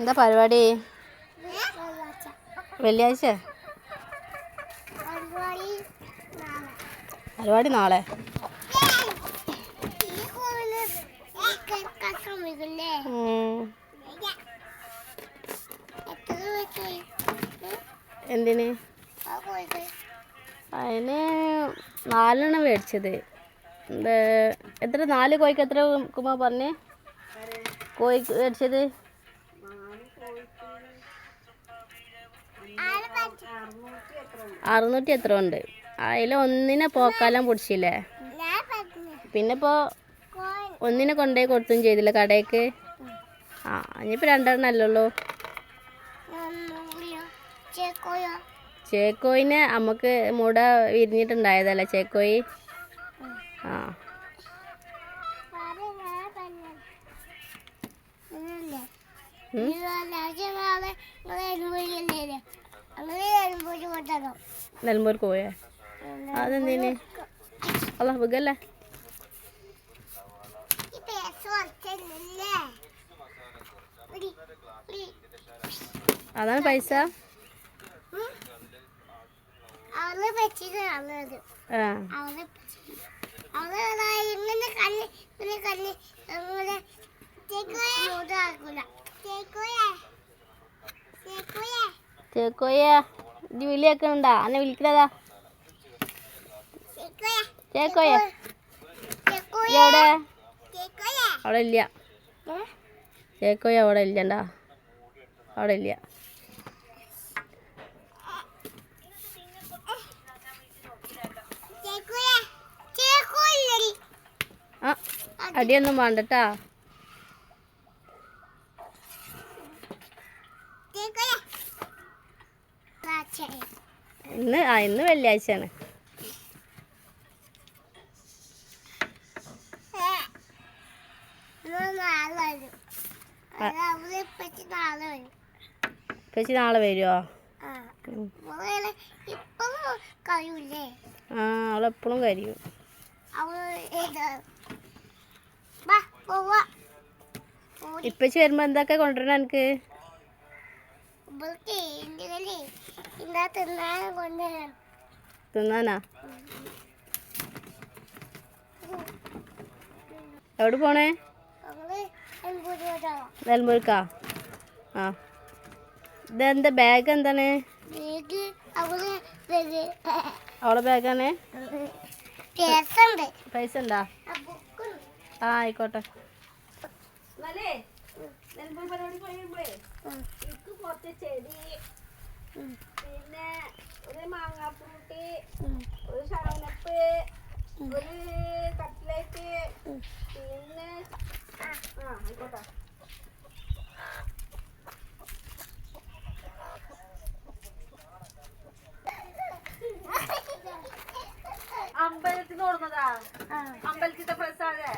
എന്താ പരിപാടി? വെള്ളിയാഴ്ച? പരിപാടി നാളെ. എന്തിന്? അതിന് നാലെണ്ണം മേടിച്ചത്. എന്താ എത്ര നാല് കോഴിക്ക് എത്ര കുമാർ പറഞ്ഞേ? കോഴി മേടിച്ചത്? അറുന്നൂറ്റി എത്ര ഉണ്ട് അതിൽ ഒന്നിനെ പോക്കാലം പൊടിച്ചില്ലേ? പിന്നെ ഇപ്പോൾ ഒന്നിനെ കൊണ്ടുപോയി കൊടുത്തും ചെയ്തില്ല കടയ്ക്ക് ആ ഇനിയിപ്പോൾ രണ്ടെണ്ണം അല്ലല്ലോ ചേക്കോയിനെ നമുക്ക് മുട വിരിഞ്ഞിട്ടുണ്ടായതല്ലേ ചേക്കോയി? ആ. ഉം. നെൽമ്പൂർ കോയ അതെന്തിന്? അല്ല വിഗല്ലേ? അതാണ് പൈസ? ഇങ്ങനെ കല്ല് ഇങ്ങനെ ചേക്കോയ ഇത് വിളിയൊക്കെ അന്നെ തേക്കോയെ ചേക്കോയ അവിടെ? അവിടെ ഇല്ല. ചേക്കോയ അവിടെ ഇല്ലണ്ടാ അവിടെ ഇല്ല. ആ അടിയൊന്നും വേണ്ടട്ടാ. ഇന്ന് ആ ഇന്ന് വെള്ളിയാഴ്ചയാണ്. ചേച്ചി നാളെ വരുമോ അവളെപ്പോഴും കരിയും ഇപ്പച്ചി വരുമ്പോ എന്തൊക്കെ കൊണ്ടുവരണം എനിക്ക് തിന്നാനാ? എവിടെ പോണേ? നെൽമുരുക്കാ ആ. ഇതെന്താ ബാഗ് എന്താണ്? അവൾ ബാഗാണ് പൈസ ഉണ്ടാ. ആ ബുക്കുണ്ട് ആ ആയിക്കോട്ടെ. എനിക്ക് കുറച്ച് ചെടി. പിന്നെ ഒരു മാങ്ങാപ്പൂട്ടി ഉം. ഒരു ഷവനപ്പ് ഒരു കട്ട്ലേറ്റ്. പിന്നെ ആ ആയിക്കോട്ടെ അമ്പലത്തിൽ നിന്ന് കൊടുക്കുന്നതാ ആ. അമ്പലത്തിത്തെ പ്രസാദേ